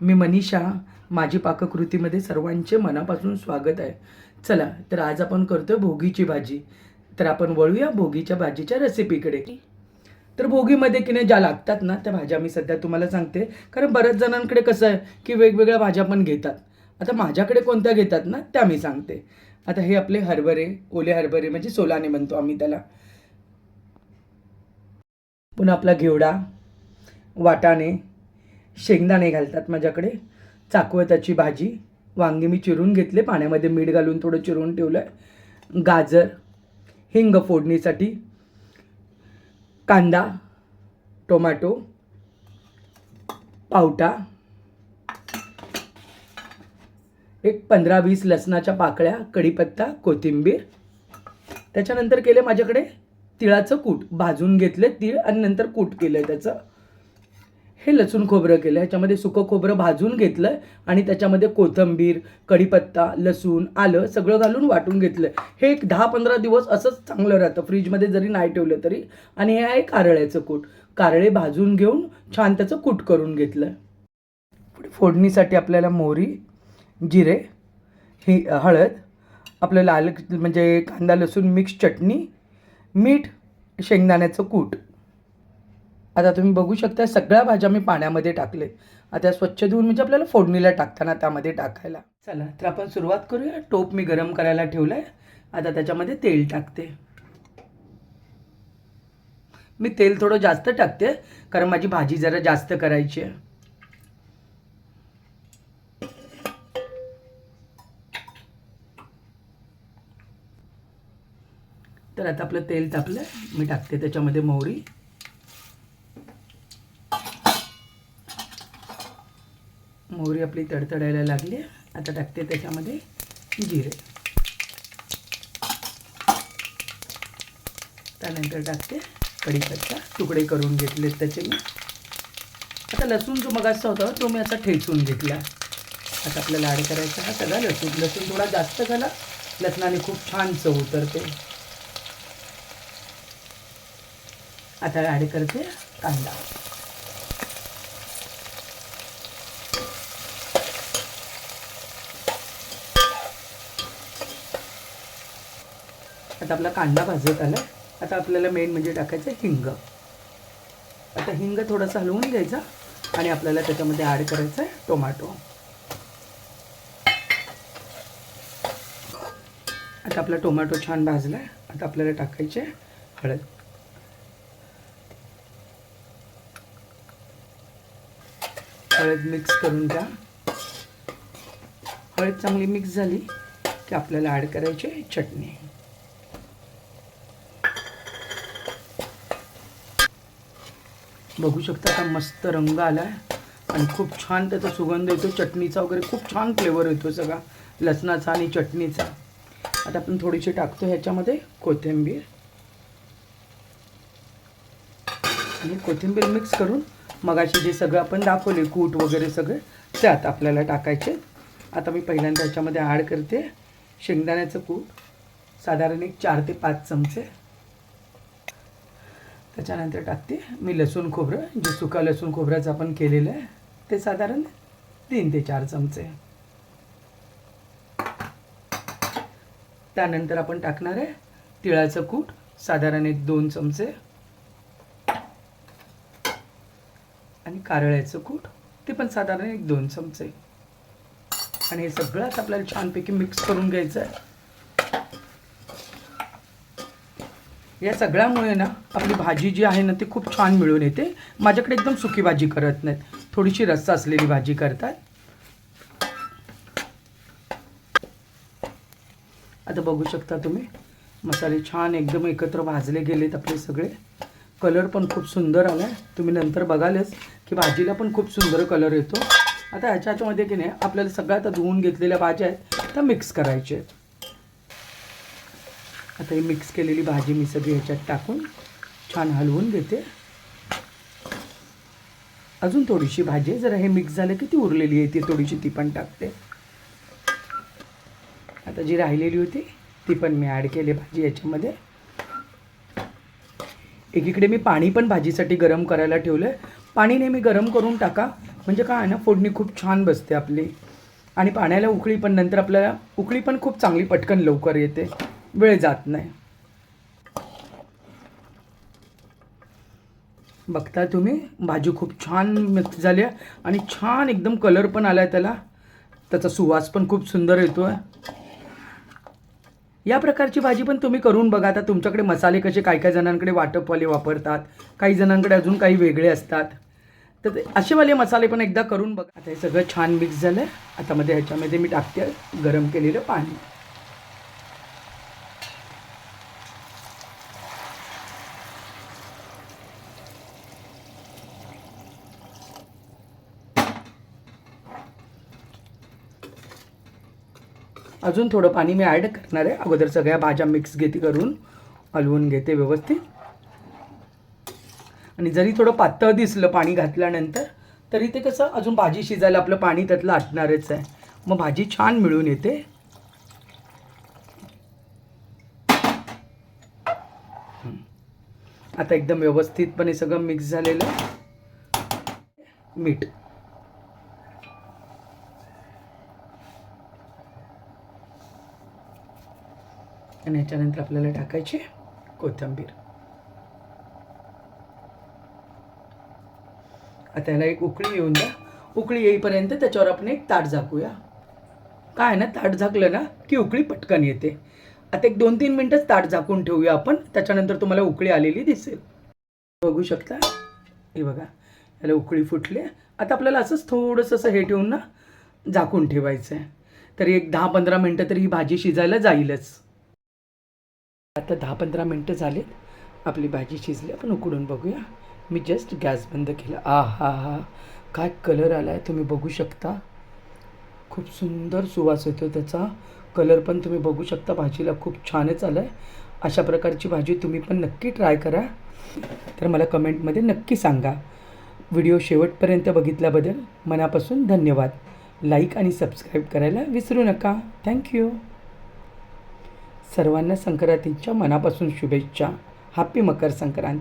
मी मनीषा माझी पाककृतीमध्ये सर्वांचे मनापासून स्वागत आहे. चला तर आज आपण करतो भोगीची भाजी. तर आपण वळूया भोगीच्या भाजीच्या रेसिपीकडे. तर भोगीमध्ये की नाही ज्या लागतात ना त्या भाज्या मी सध्या तुम्हाला सांगते. कारण बऱ्याच जणांकडे कसं आहे की वेगवेगळ्या भाज्या पण घेतात. आता माझ्याकडे कोणत्या घेतात ना त्या मी सांगते. आता हे आपले हरभरे ओले हरभरे म्हणजे सोलाने म्हणतो आम्ही त्याला. पुन्हा आपला घेवडा वाटाणे शेंगदाणे घालतात माझ्याकडे. चाकवताची भाजी. वांगी मी चिरून घेतले. पाण्यामध्ये मीठ घालून थोडं चिरून ठेवलं आहे गाजर हिंग फोडणीसाठी. कांदा टोमॅटो पावटा. एक पंधरा वीस लसणाच्या पाकळ्या कढीपत्ता कोथिंबीर. त्याच्यानंतर केले माझ्याकडे तिळाचं कूट. भाजून घेतले तीळ आणि नंतर कूट केलं आहे त्याचं. हे लसूण खोबरं केलं ह्याच्यामध्ये सुकं खोबरं भाजून घेतलं आणि त्याच्यामध्ये कोथिंबीर कढीपत्ता लसूण आलं सगळं घालून वाटून घेतलं हे एक दहा पंधरा दिवस असंच चांगलं राहतं. फ्रीजमध्ये जरी नाही ठेवलं तरी. आणि हे आहे कारळ्याचं कूट. कारळे भाजून घेऊन छान त्याचं कूट करून घेतलं पुढे फोडणीसाठी आपल्याला मोहरी जिरे ही हळद आपलं लाल म्हणजे कांदा लसूण मिक्स चटणी मीठ शेंगदाण्याचं कूट. आता तुम्ही बघू शकता सगळ्या भाज्या मी पाण्यामध्ये टाकले. आता स्वच्छ धुवून म्हणजे आपल्याला फोडणीला टाकताना त्यामध्ये टाकायला. चला तर आपण सुरुवात करूया. टोप मी गरम करायला ठेवला आहे आता त्याच्यामध्ये तेल टाकते. मी तेल थोडं जास्त टाकते कारण माझी भाजी जरा जास्त करायची आहे. तर आता आपलं तेल टाकलं मी टाकते त्याच्यामध्ये मोहरी. मोहरी आपली तडतडायला लागली आता टाकते त्याच्यामध्ये जिरे. त्यानंतर टाकते कढीपत्ता. तुकडे करून घेतले त्याचे मी. आता लसूण जो मगाचा होता तो मी असा ठेचून घेतला. आता आपल्याला ॲड करायचा हा सगळा लसूण. लसूण थोडा जास्त झाला लसणाने खूप छान चव उतरते. आता ॲड करते कांदा. आता आपला कांदा भाजत आला. आता आपल्याला मेन म्हणजे टाकायचं हिंग. आता हिंग थोडंसं हलवून घ्यायचा आणि आपल्याला त्याच्यामध्ये ॲड करायचं आहे टोमॅटो आता आपला टोमॅटो छान भाजला आहे. आता आपल्याला टाकायचे हळद. हळद मिक्स करून घ्या. हळद चांगली मिक्स झाली की आपल्याला ॲड करायची आहे चटणी. बघू शकता आता मस्त रंग आला आहे आणि खूप छान त्याचा सुगंध येतो चटणीचा वगैरे खूप छान फ्लेवर येतो सगळा. लसणाचा आणि चटणीचा. आता आपण थोडीशी टाकतो ह्याच्यामध्ये कोथिंबीर. आणि कोथिंबीर मिक्स करून मगाशी जे सगळं आपण दाखवले कूट वगैरे सगळे त्यात आपल्याला टाकायचे. आता मी पहिल्यांदा ह्याच्यामध्ये ॲड करते. शेंगदाण्याचं कूट. साधारण एक चार ते पाच चमचे. त्याच्यानंतर टाकते. मी लसूण खोबरं जे सुका लसूण खोबऱ्याचं आपण केलेलं आहे ते साधारण तीन ते चार चमचे. त्यानंतर आपण टाकणार आहे तिळाचं कूट साधारण एक दोन चमचे. आणि कारळ्याचं कूट ते पण साधारण एक दोन चमचे. आणि हे सगळंच आपल्याला छानपैकी मिक्स करून घ्यायचं आहे. या सगळ्यामुळे ना आपली भाजी जी आहे ना ती खूप छान मिळून येते. माझ्याकडे एकदम सुकी भाजी करत नाहीत. थोडीशी रस्सा असलेली भाजी करतात. आता बघू शकता तुम्ही मसाले छान एकदम एकत्र भाजले गेलेत आपले सगळे. कलर पण खूप सुंदर आला आहे तुम्ही नंतर बघालच की भाजीला पण खूप सुंदर कलर येतो. आता ह्याच्यामध्ये की नाही आपल्याला सगळ्या आता धुवून घेतलेल्या भाज्या आहेत त्या मिक्स करायच्या आहेत. आता ही मिक्स केलेली भाजी मी सगळी ह्याच्यात टाकून छान हलवून घेते. अजून थोडीशी भाजी आहे जरा हे मिक्स झालं की ती उरलेली आहे ती थोडीशी ती पण टाकते. आता जी राहिलेली होती ती पण मी ॲड केली भाजी याच्यामध्ये एकीकडे मी पाणी पण भाजीसाठी गरम करायला ठेवलं आहे पाणी नेहमी गरम करून टाका. म्हणजे काय आहे ना फोडणी खूप छान बसते आपली. आणि पाण्याला उकळी पण नंतर आपल्याला उकळी पण खूप चांगली पटकन लवकर येते. वेळ जात नाही. बघता तुम्ही भाजी खूप छान मिक्स झाली आहे आणि छान एकदम कलर पण आला आहे त्याला. त्याचा सुवास पण खूप सुंदर येतो आहे या प्रकारची भाजी पण तुम्ही करून बघा. आता तुमच्याकडे मसाले कसे काही काही जणांकडे वाटपवाले वापरतात काही जणांकडे अजून काही वेगळे असतात. तर असेवाले मसाले पण एकदा करून बघा. आता हे सगळं छान मिक्स झालं आहे आता मध्ये ह्याच्यामध्ये मी टाकते गरम केलेलं पाणी. अजून थोडं पाणी मी ॲड करणार आहे. अगोदर सगळ्या भाज्या मिक्स घेते करून हलवून घेते व्यवस्थित. आणि जरी थोडं पातळ दिसलं पाणी घातल्यानंतर तरी ते कसं अजून भाजी शिजायला आपलं पाणी त्यातलं आटणारच आहे. मग भाजी छान मिळून येते. आता एकदम व्यवस्थितपणे सगळं मिक्स झालेलं. मीठ. आणि याच्यानंतर आपल्याला टाकायची कोथिंबीर. आता याला एक उकळी येऊन द्या. उकळी येईपर्यंत त्याच्यावर आपण एक ताट झाकूया. काय आहे ना ताट झाकलं ना की उकळी पटकन येते. आता एक दोन तीन मिनटंच ताट झाकून ठेवूया आपण. त्याच्यानंतर तुम्हाला उकळी आलेली दिसेल. बघू शकता? हे बघा याला उकळी फुटली आता आपल्याला असंच थोडंसं असं हे ठेवून ना झाकून ठेवायचं आहे तरी एक दहा पंधरा मिनटं तरी ही भाजी शिजायला जाईलच. आता दहा पंधरा मिनटं झालीत. आपली भाजी शिजली आपण उकडून बघूया. मी जस्ट गॅस बंद केला. आ हा हा काय कलर आला आहे तुम्ही बघू शकता. खूप सुंदर सुवास येतो त्याचा. कलर पण तुम्ही बघू शकता. भाजीला खूप छानच आला आहे अशा प्रकारची भाजी तुम्ही पण नक्की ट्राय करा. तर मला कमेंटमध्ये नक्की सांगा. व्हिडिओ शेवटपर्यंत बघितल्याबद्दल मनापासून धन्यवाद. लाईक आणि सबस्क्राईब करायला विसरू नका. थँक्यू सर्वांना संक्रांतीच्या मनापासून शुभेच्छा. हॅपी मकर संक्रांत.